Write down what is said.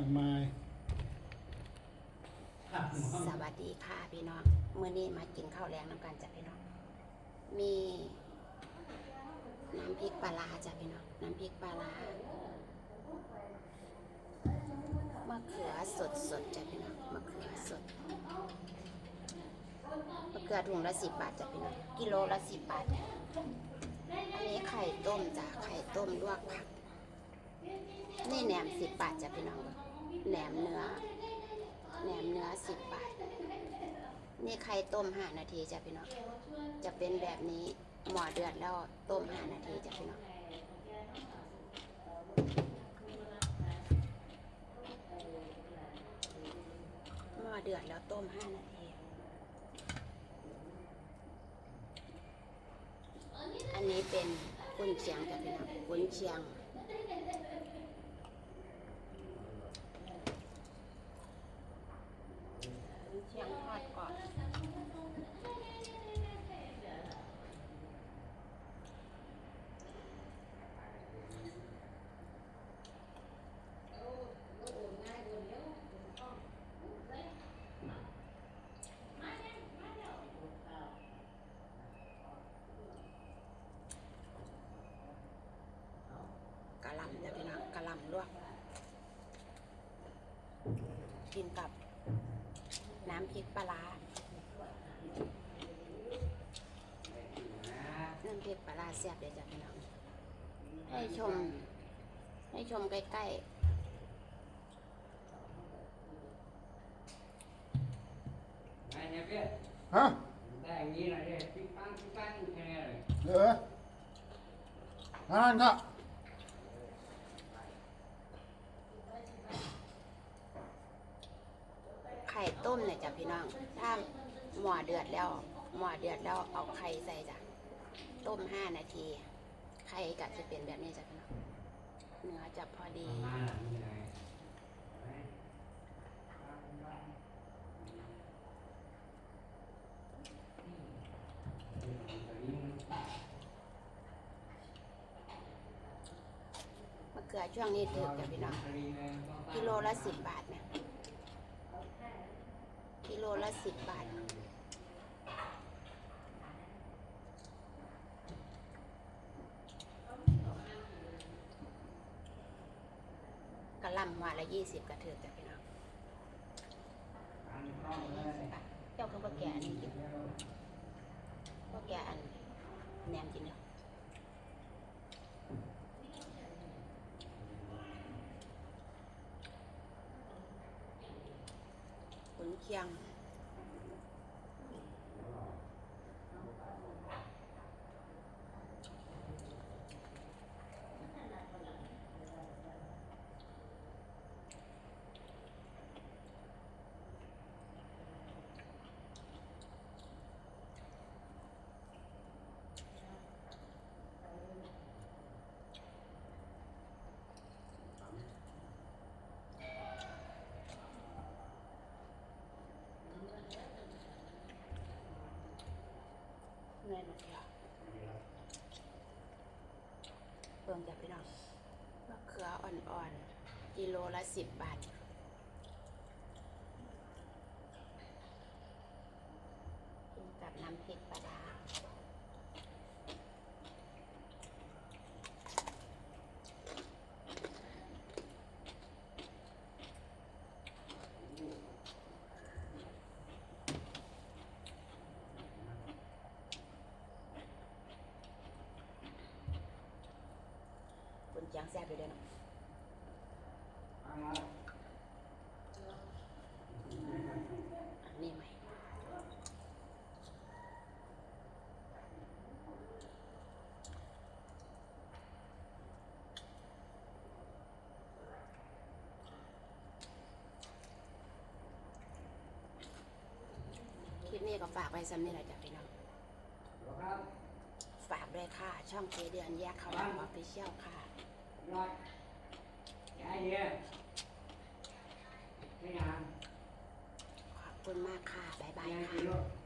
ากมายสวัสดีค่ะพี่น้องเมื่อนี้มากินข้าวแรงน้ำกันจ้ะพี่น้อง มีน้ำพริกปลาร้าจ้ะพี่น้อง น้ำพริกปลาร้ามะเขือสดสดจ้ะพี่น้อง มะเขือสด มะเขือถุงละสิบบาทจ้ะพี่น้อง กิโลละสิบบาท อันนี้ไข่ต้มจ้ะ ไข่ต้มลวกผัก นี่แหนมสิบบาทจ้ะพี่น้อง แหนมเนื้อ แหนมเนื้อสิบบาท นี่ไข่ต้มห้านาทีจ้ะพี่น้อง จะเป็นแบบนี้ หม้อเดือดแล้วต้มห้านาทีจ้ะพี่น้องหม้อเดือดแล้วต้มห้านาที อันนี้เป็นกุนเชียงจ้ะพี่น้องกุนเชียง กุน เชียงทอดก่อน กะหล่ำจ้ะพี่น้องกะหล่ำลวกกินกับ น้ำพริกปลาร้าน้ำพริกปลาร้าแซ่บเลยจ้ะพี่น้อง ให้ชม ให้ชมใกล้ Này nhà biết, ฮะ ta hình như là đây, ping pong, ping pong, thế này rồi. เหรอนั่นก็ ๆ ไข่ต้ มเนี่ยจ้ะพี่น้อง ถ้าหม้อเดือดแล้วหม้อเดือดแล้วเอาไข่ใส่จ้ะ ต้มห้านาที ไข่ก็จะเป็นแบบนี้จ้ะพี่น้อง เนื้อจะพอดี มะเขือช่วงนี้ถือจ้ะพี่น้อง กิโลละสิบบาทนะ โลละสิบบาท กระลำว่าละยี่สิบกระเถือจ้ะพี่น้อง Ăn không ยี่ đây. สิบบาเจ้าเขาก็แก่อันนี้กินก็แก่อันแหนมกินเนาะ ขุ เคียงเงินมาเที่ยเบิ่งจากพี่น้องมะเขืออ่อนๆกิโลละสิบบาทกินกับน้ำพริกปลาดา ยงแซ่บอยู่เด้อเนาะ Ăn không? อันนี้ไหมคลิปนี้ก็ฝากไว้ซ้ำนี่แหละจ้ะพี่น้อง Được không? ฝากด้วยค่ะ ช่องเจเดือนแยกเขาวางออฟฟิเชียลค่ะ Rồi. Cái gì? Thế nào? ขอบคุณมากค่ะ บ๊ายบาย Nhà ค่ะ chị luôn. Cậu.